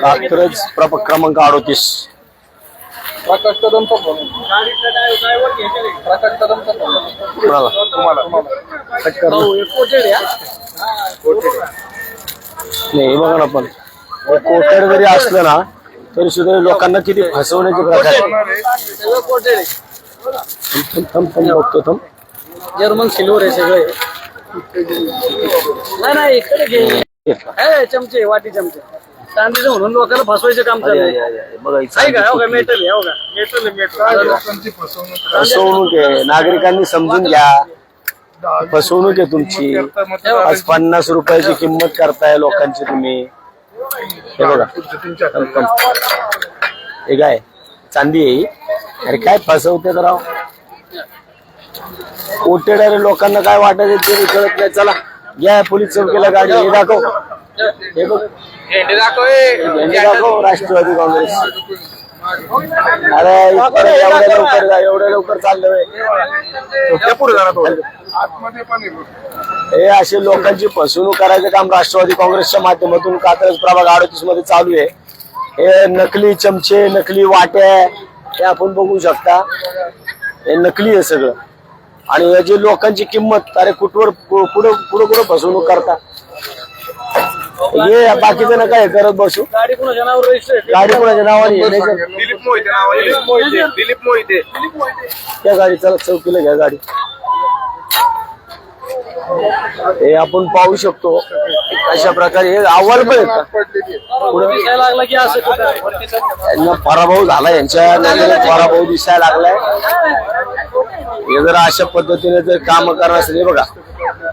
कात्रज प्रभाग क्रमांक अडोतीस प्रकाश कदमचा फोन प्रकाश कदमचा फोन कुणाला? कट कर ना. नाही हे बघा ना पण. कोटेड जरी असलं ना तरी सुद्धा लोकांना किती फसवण्याचे प्रकार बघतो थांब. जर्मन सिल्वर आहे सगळे. नाही नाही इकडे घे. ए, चमचे वाटी चमचे. चांदीचं म्हणून लोकांना फसवायचं काम बघा ही आहे का हो का मेटल आहे हो का? मेटल मेटल फसवणूक आहे? नागरिकांनी समजून घ्या. फसवणूक आहे तुमची. आज पन्नास रुपयाची किंमत करताय लोकांची तुम्ही. हे बघा. हे काय? चांदी आहे ही? अरे काय फसवते तर राव? कोटेड अरे लोकांना काय वाटायचं ते कळत नाही. चला या पोलीस चौकीला गाडी. हे दाखव. हे बघ. झेंडे दाखव राष्ट्रवादी काँग्रेस. अरे एवढ्या लवकर जा, एवढ्या लवकर चाललंय हे असे लोकांची फसवणूक करायचं काम राष्ट्रवादी काँग्रेसच्या माध्यमातून कात्रज प्रभाग अडतीसमध्ये चालू आहे. हे नकली चमचे नकली वाट्या हे आपण बघू शकता. हे नकली आहे सगळं. आणि हे जे लोकांची किंमत अरे कुठवर पुढं पुढं पुढं फसवणूक करता. हे बाकीचं नका हे करत बसू. गाडी कुणाच्या नावावर रजिस्टर गाडी कोणाच्या नावाने आहे? नाही का? दिलीप मोहिते दिलीप मोहिते. त्या गाडी चला चौकीला घ्या गाडी. हे आपण पाहू शकतो. अशा प्रकारे हे अहवाल पण आहेत दिसायला लागला की असं कुठं यांना पराभव झाला यांच्या नजरेत पराभव दिसायला लागलाय. हे जर अशा पद्धतीने जर काम करणार असेल हे बघा.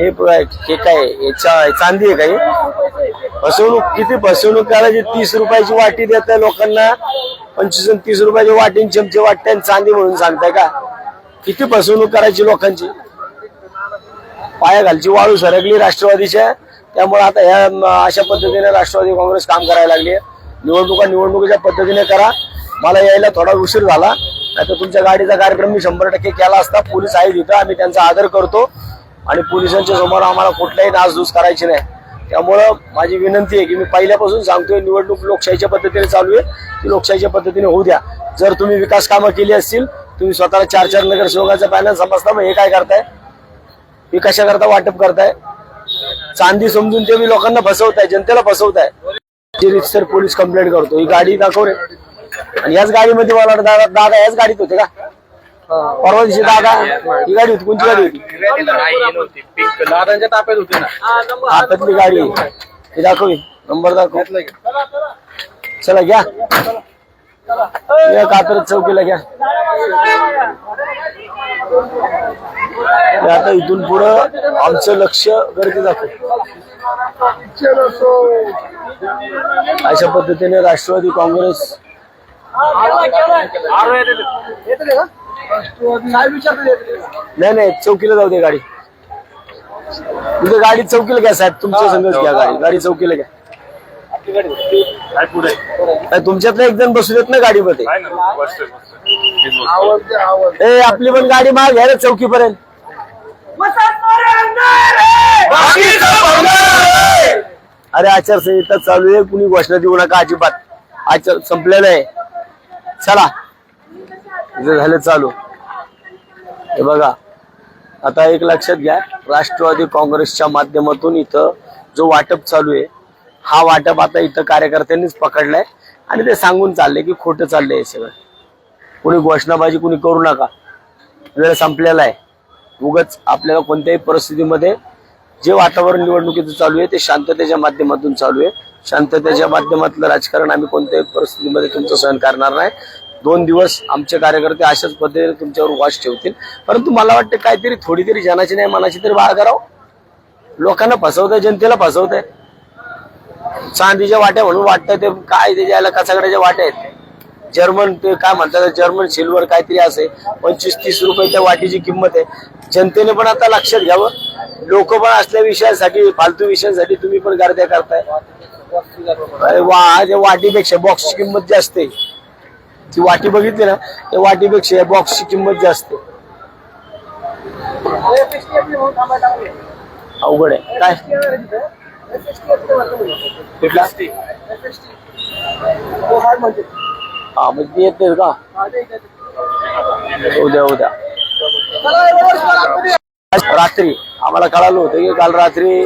हे प- हे काय याच्या चांदी आहे काही फसवणूक किती फसवणूक करायची? तीस रुपयाची वाटी देत आहे लोकांना. पंचवीस आणि तीस रुपयाची वाटी चमचे वाटते आणि चांदी म्हणून सांगताय का? किती फसवणूक करायची लोकांची? पाया घालची वाळू सरकली राष्ट्रवादीच्या. त्यामुळे आता ह्या अशा पद्धतीने राष्ट्रवादी काँग्रेस काम करायला लागली निवडणुका निवडणुकीच्या पद्धतीने करा. मला यायला थोडा उशीर झाला. नाही तर तुमच्या गाडीचा कार्यक्रम मी शंभर टक्के केला असता. पोलीस आहे तिथं आम्ही त्यांचा आदर करतो. आणि पोलिसांच्या समोर आम्हाला कुठलाही नासधूस करायची नाही. त्यामुळं माझी विनंती आहे की मी पहिल्यापासून सांगतोय निवडणूक लोकशाहीच्या पद्धतीने चालू आहे. ती लोकशाहीच्या पद्धतीने होऊ द्या. जर तुम्ही विकास कामं केली असतील तुम्ही स्वतःला चार चार नगरसेवकाचा पॅनल समजता मग हे काय करताय? विकासाकरता वाटप करताय? चांदी समजून ते मी लोकांना फसवताय जनतेला फसवताय. रितसर पोलीस कंप्लेंट करतो ही गाडी दाखव रे. आणि याच गाडीमध्ये मला दादा दादा याच गाडीत होते का? परवा दिवशी दादा ही गाडी होती कोणती गाडी होती? दादांच्या ताप्यात होते ना. हातातली गाडी. आहे. ही दाखव ही. नंबर दाखव. चला घ्या. या कात्रज चौकीला घ्या. हे आता इथून पुढं आमचं लक्ष गर्दी दाखव. अशा पद्धतीने राष्ट्रवादी काँग्रेस नाही नाही चौकीला जाऊ दे गाडी. तुझं गाडी चौकीला घ्या साहेब तुमच्या संगच घ्या गाडी. गाडी चौकीला घ्या. नाही, तुमच्यातलं एक जण बसू देत ना गाडीमध्ये? ए आपली पण गाडी माग घ्या रे चौकीपर्यंत. अरे आचारसंहिता चालू आहे कुणी घोषणा देऊ नका अजिबात. आचार संपलेलं आहे. चला. इथं झालं चालू. हे बघा आता एक लक्षात घ्या राष्ट्रवादी काँग्रेसच्या माध्यमातून इथं जो वाटप चालू आहे हा वाटप आता इथं कार्यकर्त्यांनीच पकडलाय आणि ते सांगून चालले की खोटं चाललंय हे सगळं. कुणी घोषणाबाजी कुणी करू नका. वेळ संपलेला आहे. उगच आपल्याला कोणत्याही परिस्थितीमध्ये जे वातावरण निवडणुकीचं चालू आहे ते शांततेच्या माध्यमातून चालू आहे. शांततेच्या माध्यमातलं राजकारण आम्ही कोणत्याही परिस्थितीमध्ये तुमचं सहन करणार नाही. दोन दिवस आमचे कार्यकर्ते अशाच पद्धतीने तुमच्यावर वास ठेवतील. परंतु मला वाटतं काहीतरी थोडी तरी जनाची नाही मनाची तरी बाळ करावं. लोकांना फसवतंय जनतेला फसवतंय. चांदीच्या वाट्या म्हणून वाटतं ते काय त्याच्या याला कचाकड्याच्या वाट्या आहेत. जर्मन ते काय म्हणतात जर्मन सिल्वर काहीतरी असे पंचवीस तीस रुपये त्या वाटीची किंमत आहे. जनतेने पण आता लक्षात घ्यावं. लोक पण असल्या विषयासाठी फालतू विषयांसाठी तुम्ही पण गर्द्या करताय. वा वाटीपेक्षा बॉक्सची किंमत जास्त आहे. ती वाटी बघितली ना त्या वाटीपेक्षा या बॉक्सची किंमत जास्त. अवघड आहे. काय? कुठला? हा मग ते येते का? उद्या उद्या. रात्री. आम्हाला कळालं होतं की काल रात्री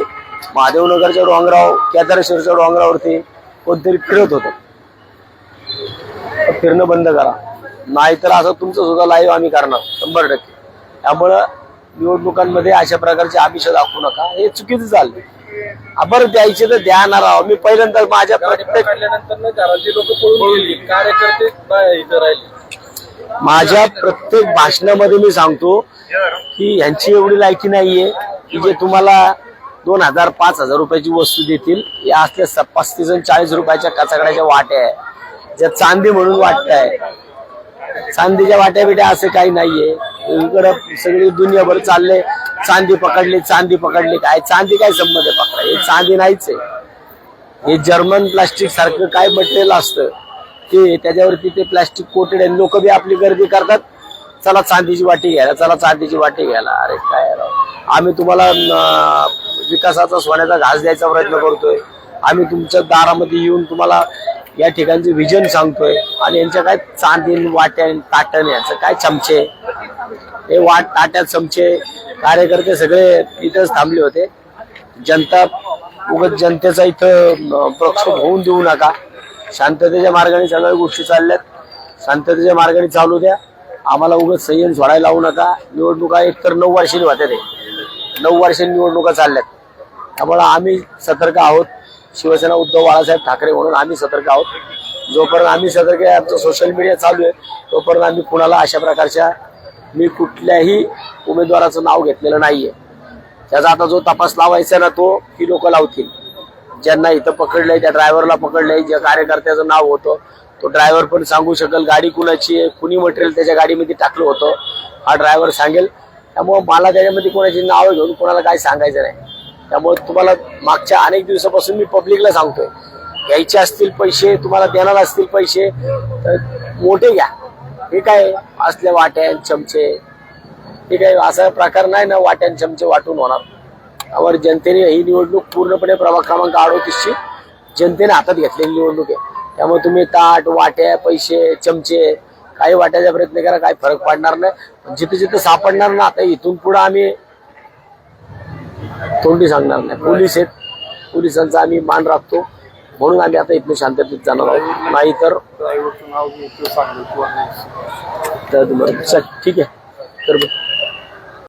महादेवनगरच्या डोंगराव केदारेश्वरच्या डोंगरावरती कोणतरी फिरत होतं. फिरणं बंद करा. नाहीतर असं तुमचं सुद्धा लाईव्ह आम्ही करणार शंभर टक्के. त्यामुळं निवडणुकांमध्ये अशा प्रकारचे आमिष दाखवू नका. हे चुकीचं हा, बरं द्यायचे तर द्या ना राव. मी पहिल्यांदा माझ्या प्रत्येक माझ्या प्रत्येक भाषणामध्ये मी सांगतो की यांची एवढी लायकी नाहीये की जे तुम्हाला दोन हजार पाच हजार रुपयाची वस्तू देतील. या असल्या पस्तीस चाळीस रुपयाच्या कचाकड्याच्या वाट्या आहे. ज्या चांदी म्हणून वाटत आहे चांदीच्या वाट्या बिट्या असं काही नाहीये. इकडं सगळी दुनियाभर चालले. चांदी पकडली चांदी पकडली. काय? चांदी काय संबंध आहे पकडा? हे चांदी नाहीच आहे. हे जर्मन प्लास्टिक सारखं काय मटेरियल असतं? ते त्याच्यावरती ते प्लास्टिक कोटेड आहे. लोक बी आपली गर्दी करतात. चला चांदीची वाटी घ्यायला चला चांदीची वाटी घ्यायला. अरे काय आम्ही तुम्हाला विकासाचा सोन्याचा घास द्यायचा प्रयत्न करतोय. आम्ही तुमच्या दारामध्ये येऊन तुम्हाला या ठिकाणचं विजन सांगतोय. आणि यांच्या काय चांदीन वाट्यान ताटण याचं काय चमचे? हे वाट ताट्यात चमचे. कार्यकर्ते सगळे इथंच थांबले होते. जनता उगत जनतेचा इथं प्रक्षोभ होऊन देऊ नका. शांततेच्या मार्गाने सगळ्या गोष्टी चालल्यात. शांततेच्या मार्गाने चालू द्या. आम्हाला उगत संयम सोडायला लावू नका. निवडणुका एक तर नऊ वर्षांनी होत्या ते. नऊ वर्षांनी निवडणुका चालल्यात. त्यामुळे आम्ही सतर्क आहोत. शिवसेना उद्धव बाळासाहेब ठाकरे म्हणून आम्ही सतर्क आहोत. जोपर्यंत आम्ही सतर्क आहे आमचं सोशल मीडिया चालू आहे तोपर्यंत आम्ही कुणाला अशा प्रकारच्या मी कुठल्याही उमेदवाराचं नाव घेतलेलं नाहीये. त्याचा आता जो तपास लावायचा ना तो ही लोक लावतील. ज्यांना इथं पकडलंय त्या ड्रायव्हरला पकडलंय ज्या कार्यकर्त्याचं नाव होतं तो ड्रायव्हर पण सांगू शकेल गाडी कुणाची आहे कुणी मटेरियल त्याच्या गाडीमध्ये टाकलं होतं हा ड्रायव्हर सांगेल. त्यामुळं मला त्याच्यामध्ये कोणाची नावं घेऊन कोणाला काय सांगायचं नाही. त्यामुळे तुम्हाला मागच्या अनेक दिवसापासून मी पब्लिकला सांगतोय. घ्यायचे असतील पैसे तुम्हाला देणार असतील पैसे तर मोठे घ्या. हे काय असल्या वाट्या चमचे? हे काय असा प्रकार नाही ना वाट्यान चमचे वाटून होणार. त्यावर जनतेने ही निवडणूक पूर्णपणे प्रभाग क्रमांक अडोतीसची जनतेने हातात घेतलेली निवडणूक आहे. त्यामुळे तुम्ही ताट वाट्या पैसे चमचे काही वाटायचा प्रयत्न करा काही फरक पडणार नाही. जिथे जिथे सापडणार ना आता इथून पुढे आम्ही तोंडी सांगणार नाही. पोलीस आहेत. पोलिसांचा आम्ही मान राखतो. म्हणून आम्ही आता इथून शांततेत जाणार आहोत. नाहीतर तर चल ठीक आहे. तर